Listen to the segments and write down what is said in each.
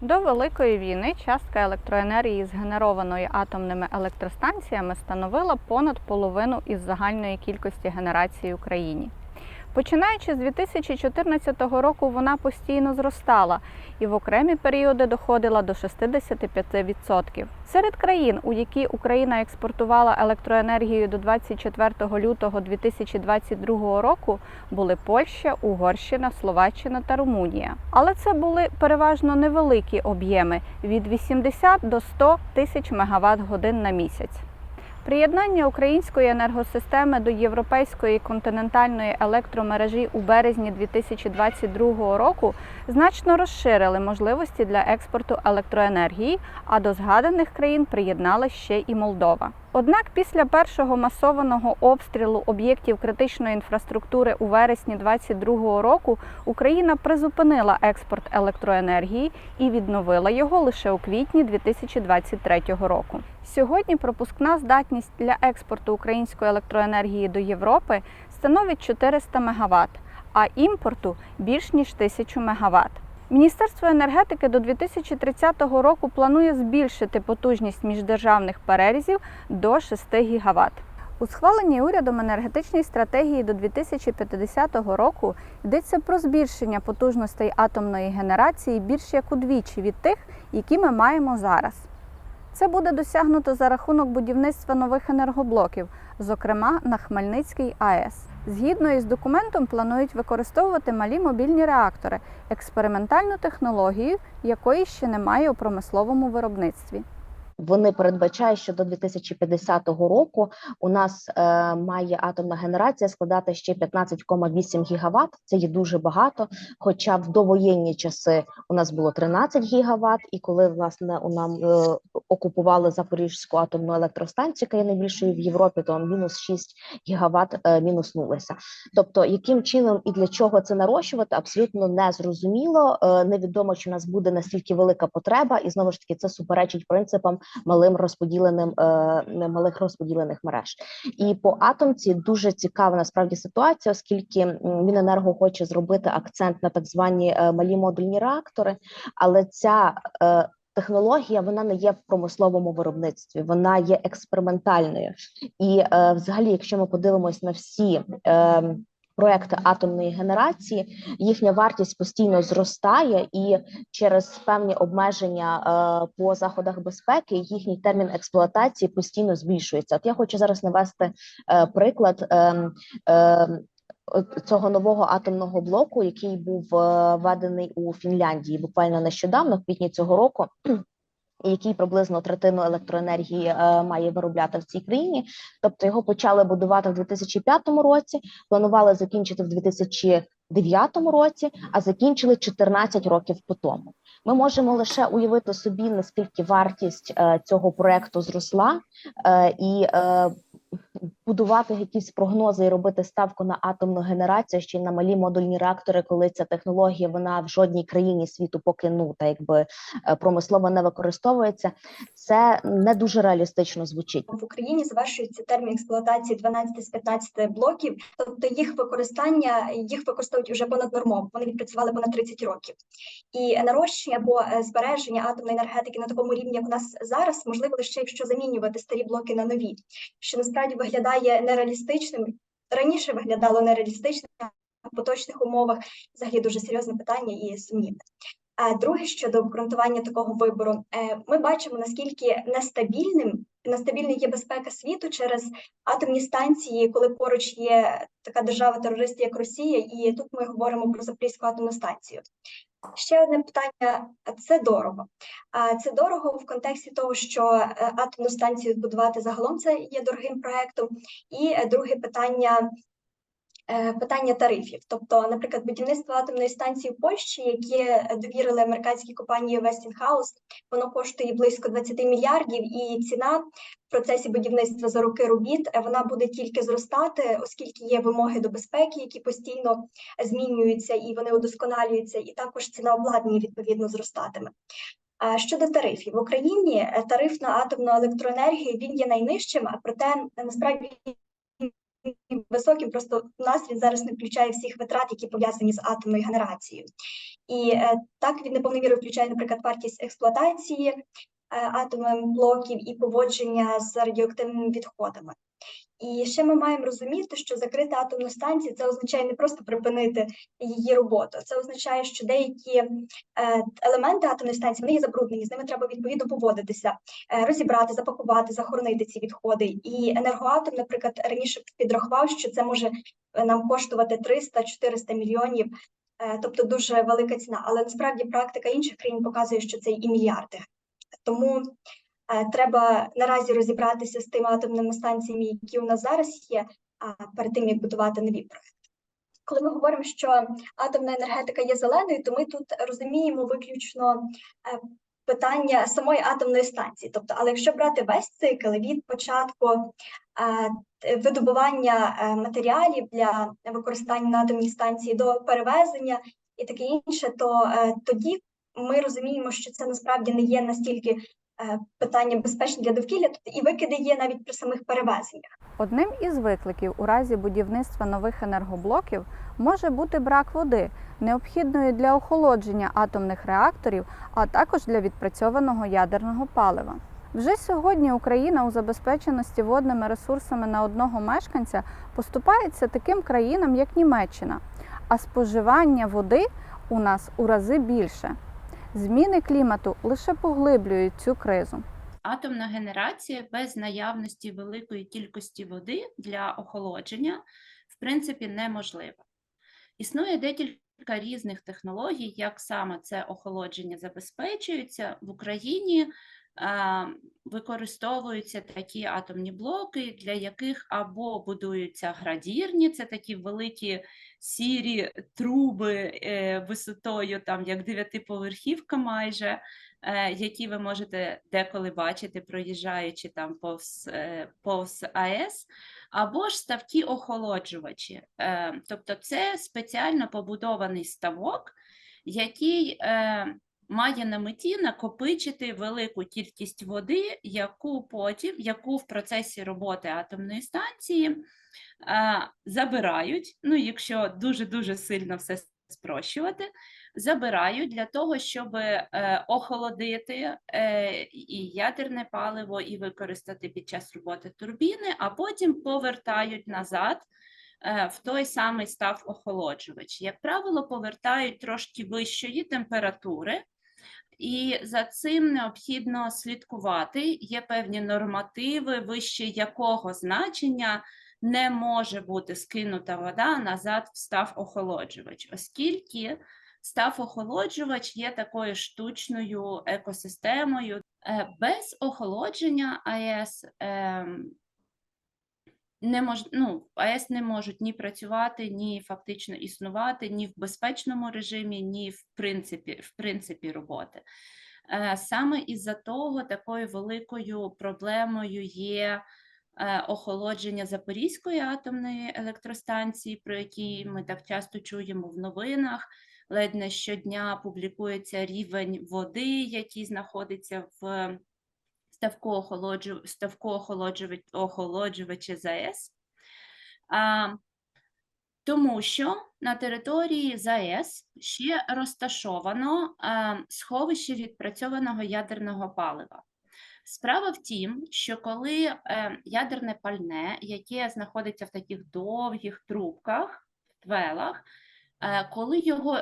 До Великої війни частка електроенергії, згенерованої атомними електростанціями, становила понад половину із загальної кількості генерації в Україні. Починаючи з 2014 року, вона постійно зростала і в окремі періоди доходила до 65%. Серед країн, у які Україна експортувала електроенергію до 24 лютого 2022 року, були Польща, Угорщина, Словаччина та Румунія. Але це були переважно невеликі об'єми від 80 до 100 тисяч мегаватт годин на місяць. Приєднання української енергосистеми до європейської континентальної електромережі у березні 2022 року значно розширили можливості для експорту електроенергії, а до згаданих країн приєднала ще і Молдова. Однак після першого масованого обстрілу об'єктів критичної інфраструктури у вересні 2022 року Україна призупинила експорт електроенергії і відновила його лише у квітні 2023 року. Сьогодні пропускна здатність для експорту української електроенергії до Європи становить 400 МВт, а імпорту більш ніж 1000 МВт. Міністерство енергетики до 2030 року планує збільшити потужність міждержавних перерізів до 6 ГВт. У схваленій урядом енергетичній стратегії до 2050 року йдеться про збільшення потужностей атомної генерації більш як удвічі від тих, які ми маємо зараз. Це буде досягнуто за рахунок будівництва нових енергоблоків, зокрема на Хмельницький АЕС. Згідно із документом, планують використовувати малі мобільні реактори, експериментальну технологію, якої ще немає у промисловому виробництві. Вони передбачають, що до 2050 року у нас е, має атомна генерація складати ще 15,8 гігават. Це є дуже багато. Хоча в довоєнні часи у нас було 13 гігават, і коли власне у нам е, окупували Запорізьку атомну електростанцію, яка є найбільшою в Європі, то мінус 6 гігават е, мінуснулися. Тобто, яким чином і для чого це нарощувати, абсолютно не зрозуміло. Е, невідомо, чи в нас буде настільки велика потреба, і знову ж таки це суперечить принципам малим розподіленим е, малих розподілених мереж. І по атомці дуже цікава насправді ситуація, оскільки Міненерго хоче зробити акцент на так звані е, малі модульні реактори, але ця е, Технологія вона не є в промисловому виробництві, вона є експериментальною. І е, взагалі, якщо ми подивимось на всі е, проекти атомної генерації, їхня вартість постійно зростає, і через певні обмеження е, по заходах безпеки їхній термін експлуатації постійно збільшується. От я хочу зараз навести е, приклад. Е, е, Цього нового атомного блоку, який був е, введений у Фінляндії буквально нещодавно, в квітні цього року, який приблизно третину електроенергії е, має виробляти в цій країні. Тобто його почали будувати в 2005 році, планували закінчити в 2009 році, а закінчили 14 років по тому. Ми можемо лише уявити собі, наскільки вартість е, цього проекту зросла, е, і е, будувати якісь прогнози і робити ставку на атомну генерацію ще на малі модульні реактори, коли ця технологія вона в жодній країні світу поки ну та якби е, промислово не використовується. Це не дуже реалістично звучить. в Україні завершується термін експлуатації 12 з 15 блоків, тобто їх використання їх використовують вже понад нормом. Вони відпрацювали понад 30 років. І нарощення або е, збереження атомної енергетики на такому рівні, як у нас зараз, можливо лише якщо замінювати старі блоки на нові, що насправді виглядає нереалістичним. Раніше виглядало нереалістичним в поточних умовах. Взагалі дуже серйозне питання і сумнівне. А друге щодо обґрунтування такого вибору, е, ми бачимо наскільки нестабільним нестабільною є безпека світу через атомні станції, коли поруч є така держава-терорист, як Росія, і тут ми говоримо про Запорізьку атомну станцію. Ще одне питання: це дорого. Це дорого в контексті того, що е, атомну станцію збудувати загалом це є дорогим проектом. І е, друге питання питання тарифів. Тобто, наприклад, будівництво атомної станції в Польщі, яке довірили американській компанії Westinghouse, воно коштує близько 20 мільярдів, і ціна в процесі будівництва за роки робіт е, вона буде тільки зростати, оскільки є вимоги до безпеки, які постійно змінюються і вони удосконалюються, і також ціна обладнання відповідно зростатиме. Щодо тарифів в Україні е, тариф на атомну електроенергію він є найнижчим, проте е, насправді високим, просто у нас він зараз не включає всіх витрат, які пов'язані з атомною генерацією. І е, так він неповною мірою включає, наприклад, вартість експлуатації е, атомних блоків і поводження з радіоактивними відходами. І ще ми маємо розуміти, що закрити атомну станцію це означає не просто припинити її роботу. Це означає, що деякі е, елементи атомної станції вони є забруднені, з ними треба відповідно поводитися, е, розібрати, запакувати, захоронити ці відходи. І енергоатом, наприклад, раніше підрахував, що це може е, нам коштувати 300-400 мільйонів, тобто дуже велика ціна. Але насправді практика інших країн показує, що це і мільярди. Тому Треба наразі розібратися з тими атомними станціями, які у нас зараз є, перед тим як будувати нові проекти. Коли ми говоримо, що атомна енергетика є зеленою, то ми тут розуміємо виключно е, питання самої атомної станції. Тобто, але якщо брати весь цикл від початку е, видобування е, матеріалів для використання на атомній станції до перевезення і таке інше, то е, тоді ми розуміємо, що це насправді не є настільки е, питання безпечне для довкілля, тобто і викиди є навіть при самих перевезеннях. Одним із викликів у разі будівництва нових енергоблоків може бути брак води, необхідної для охолодження атомних реакторів, а також для відпрацьованого ядерного палива. Вже сьогодні Україна у забезпеченості водними ресурсами на одного мешканця поступається таким країнам, як Німеччина, а споживання води у нас у рази більше. Зміни клімату лише поглиблюють цю кризу. Атомна генерація без наявності великої кількості води для охолодження в принципі неможлива. Існує декілька різних технологій, як саме це охолодження забезпечується в Україні. А, Використовуються такі атомні блоки, для яких або будуються градірні, це такі великі сірі труби е, висотою, там як дев'ятиповерхівка майже, е, які ви можете деколи бачити, проїжджаючи там повз, е, повз АЕС, або ж ставки охолоджувачі. Тобто це спеціально побудований ставок, який має на меті накопичити велику кількість води, яку потім, яку в процесі роботи атомної станції е, забирають, ну, якщо дуже-дуже сильно все спрощувати, забирають для того, щоб е, охолодити е, і ядерне паливо, і використати під час роботи турбіни, а потім повертають назад е, в той самий став охолоджувач. Як правило, повертають трошки вищої температури. І за цим необхідно слідкувати. Є певні нормативи, вище якого значення не може бути скинута вода назад в став охолоджувач, оскільки став охолоджувач є такою штучною екосистемою. Е, Без охолодження АЕС ем, не мож, ну, АЕС не можуть ні працювати, ні фактично існувати, ні в безпечному режимі, ні в принципі, в принципі роботи. Е, Саме із-за того такою великою проблемою є е, охолодження Запорізької атомної електростанції, про які ми так часто чуємо в новинах. Ледь не щодня публікується рівень води, який знаходиться в ставку охолоджу- ставку охолоджувач- охолоджувача ЗАЕС. А, тому що на території ЗАЕС ще розташовано а, сховище відпрацьованого ядерного палива. Справа в тім, що коли е, ядерне пальне, яке знаходиться в таких довгих трубках, твелах, е, коли його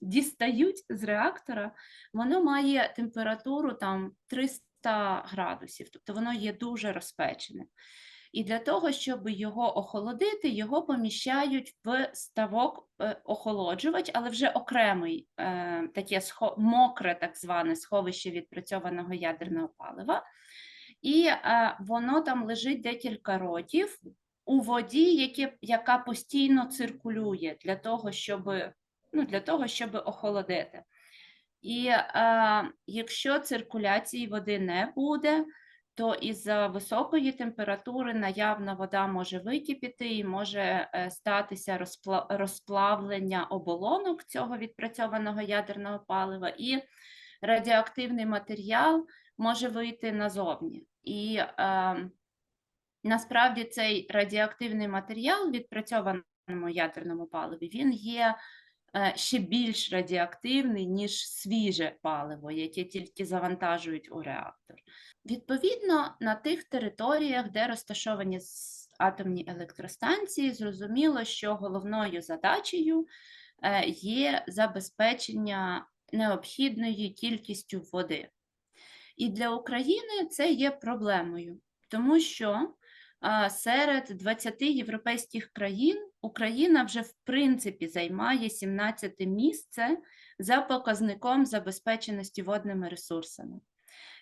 дістають з реактора, воно має температуру там 300 градусів, тобто воно є дуже розпечене. І для того, щоб його охолодити, його поміщають в ставок е, охолоджувач, але вже окремий е, таке мокре, так зване сховище відпрацьованого ядерного палива. І е, воно там лежить декілька років у воді, яке, яка постійно циркулює для того, щоб, ну, для того, щоб охолодити. І е, якщо циркуляції води не буде, то із-за високої температури наявна вода може википіти і може е, статися розплавлення оболонок цього відпрацьованого ядерного палива, і радіоактивний матеріал може вийти назовні. І е, Насправді цей радіоактивний матеріал відпрацьованому ядерному паливі він є ще більш радіоактивний, ніж свіже паливо, яке тільки завантажують у реактор. Відповідно, на тих територіях, де розташовані атомні електростанції, зрозуміло, що головною задачею е, є забезпечення необхідною кількістю води. І для України це є проблемою, тому що серед 20 європейських країн Україна вже в принципі займає 17 місце за показником забезпеченості водними ресурсами.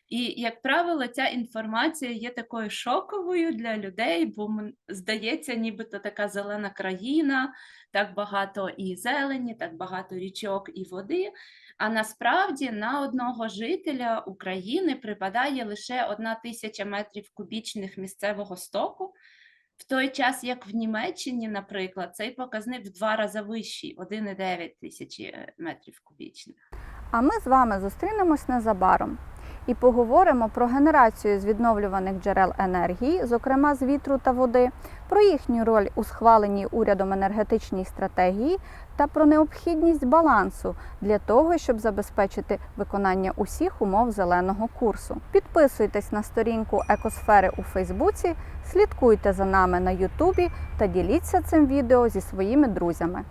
І, як правило, ця інформація є такою шоковою для людей, бо здається, нібито така зелена країна, так багато і зелені, так багато річок і води. А насправді на одного жителя України припадає лише одна тисяча метрів кубічних місцевого стоку, в той час як в Німеччині, наприклад, цей показник в два рази вищий 1,9 тисячі метрів кубічних. А ми з вами зустрінемось незабаром і поговоримо про генерацію з відновлюваних джерел енергії, зокрема з вітру та води, про їхню роль у схваленій урядом енергетичній стратегії та про необхідність балансу для того, щоб забезпечити виконання усіх умов зеленого курсу. Підписуйтесь на сторінку Екосфери у Фейсбуці, слідкуйте за нами на Ютубі та діліться цим відео зі своїми друзями.